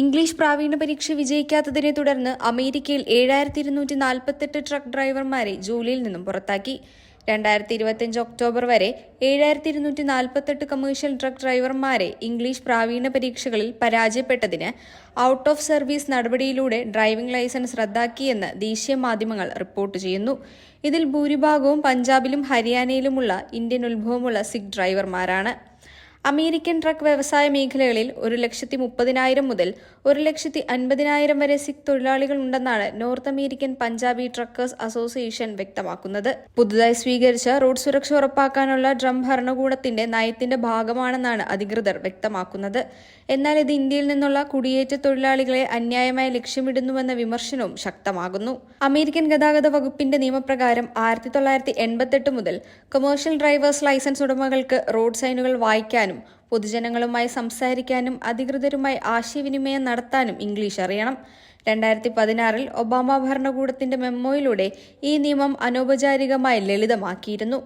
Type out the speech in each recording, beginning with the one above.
English പ്രാവീണ്യ പരീക്ഷ വിജയിക്കാത്തതിനെ തുടർന്ന് അമേരിക്കയിൽ ഏഴായിരത്തി ഇരുന്നൂറ്റി നാൽപ്പത്തെട്ട് ട്രക്ക് ഡ്രൈവർമാരെ ജോലിയിൽ നിന്നും പുറത്താക്കി. രണ്ടായിരത്തി ഇരുപത്തിയഞ്ച് ഒക്ടോബർ വരെ ഏഴായിരത്തി ഇരുന്നൂറ്റി നാൽപ്പത്തെട്ട് കമേഴ്ഷ്യൽ ട്രക്ക് ഡ്രൈവർമാരെ ഇംഗ്ലീഷ് പ്രാവീണ്യ പരീക്ഷകളിൽ പരാജയപ്പെട്ടതിന് ഔട്ട് ഓഫ് സർവീസ് നടപടിയിലൂടെ ഡ്രൈവിംഗ് ലൈസൻസ് റദ്ദാക്കിയെന്ന് ദേശീയ മാധ്യമങ്ങൾ റിപ്പോർട്ട് ചെയ്യുന്നു. ഇതിൽ ഭൂരിഭാഗവും പഞ്ചാബിലും ഹരിയാനയിലുമുള്ള ഇന്ത്യൻ ഉത്ഭവമുള്ള സിഖ് ഡ്രൈവർമാരാണ് അമേരിക്കൻ ട്രക്ക് വ്യവസായ മേഖലകളിൽ ഒരു ലക്ഷത്തി മുപ്പതിനായിരം മുതൽ ഒരു ലക്ഷത്തി അൻപതിനായിരം വരെ സിഖ് തൊഴിലാളികൾ ഉണ്ടെന്നാണ് North American Punjabi truckers association വ്യക്തമാക്കുന്നത്. പുതുതായി സ്വീകരിച്ച റോഡ് സുരക്ഷ ഉറപ്പാക്കാനുള്ള ട്രംപ് ഭരണകൂടത്തിന്റെ നയത്തിന്റെ ഭാഗമാണെന്നാണ് അധികൃതർ വ്യക്തമാക്കുന്നത്. എന്നാൽ ഇത് ഇന്ത്യയിൽ നിന്നുള്ള കുടിയേറ്റ തൊഴിലാളികളെ അന്യായമായി ലക്ഷ്യമിടുന്നുവെന്ന വിമർശനവും ശക്തമാകുന്നു. അമേരിക്കൻ ഗതാഗത വകുപ്പിന്റെ നിയമപ്രകാരം ആയിരത്തി തൊള്ളായിരത്തി എൺപത്തെട്ട് മുതൽ കൊമേഴ്ഷ്യൽ ഡ്രൈവേഴ്സ് ലൈസൻസ് ഉടമകൾക്ക് റോഡ് സൈനുകൾ വായിക്കാനും പൊതുജനങ്ങളുമായി സംസാരിക്കാനും അധികൃതരുമായി ആശയവിനിമയം നടത്താനും ഇംഗ്ലീഷ് അറിയണം. രണ്ടായിരത്തി പതിനാറിൽ ഒബാമ ഭരണകൂടത്തിന്റെ മെമ്മോയിലൂടെ ഈ നിയമം അനൗപചാരികമായി ലളിതമാക്കിയിരുന്നു.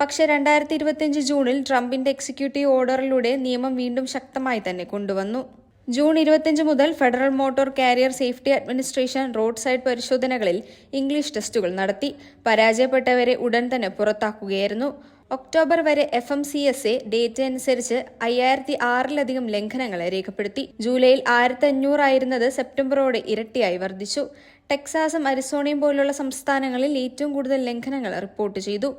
പക്ഷേ രണ്ടായിരത്തി ഇരുപത്തിയഞ്ച് ജൂണിൽ ട്രംപിന്റെ എക്സിക്യൂട്ടീവ് ഓർഡറിലൂടെ നിയമം വീണ്ടും ശക്തമായി തന്നെ കൊണ്ടുവന്നു. ജൂൺ ഇരുപത്തിയഞ്ച് മുതൽ Federal Motor Carrier Safety Administration road side പരിശോധനകളിൽ English ടെസ്റ്റുകൾ നടത്തി. പരാജയപ്പെട്ടവരെ ഉടൻ തന്നെ പുറത്താക്കുകയായിരുന്നു. ഒക്ടോബർ വരെ F M C S A data അനുസരിച്ച് അയ്യായിരത്തി ആറിലധികം ലംഘനങ്ങളെ രേഖപ്പെടുത്തി. ജൂലൈയിൽ ആയിരത്തി അഞ്ഞൂറായിരുന്നത് സെപ്റ്റംബറോടെ ഇരട്ടിയായി വർദ്ധിച്ചു. ടെക്സാസും അരിസോണയും പോലുള്ള സംസ്ഥാനങ്ങളിൽ ഏറ്റവും കൂടുതൽ ലംഘനങ്ങൾ റിപ്പോർട്ട് ചെയ്തു.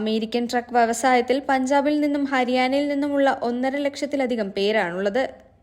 അമേരിക്കൻ ട്രക്ക് വ്യവസായത്തിൽ പഞ്ചാബിൽ നിന്നും ഹരിയാനയിൽ നിന്നുമുള്ള ഒന്നര ലക്ഷത്തിലധികം പേരാണുള്ളത്.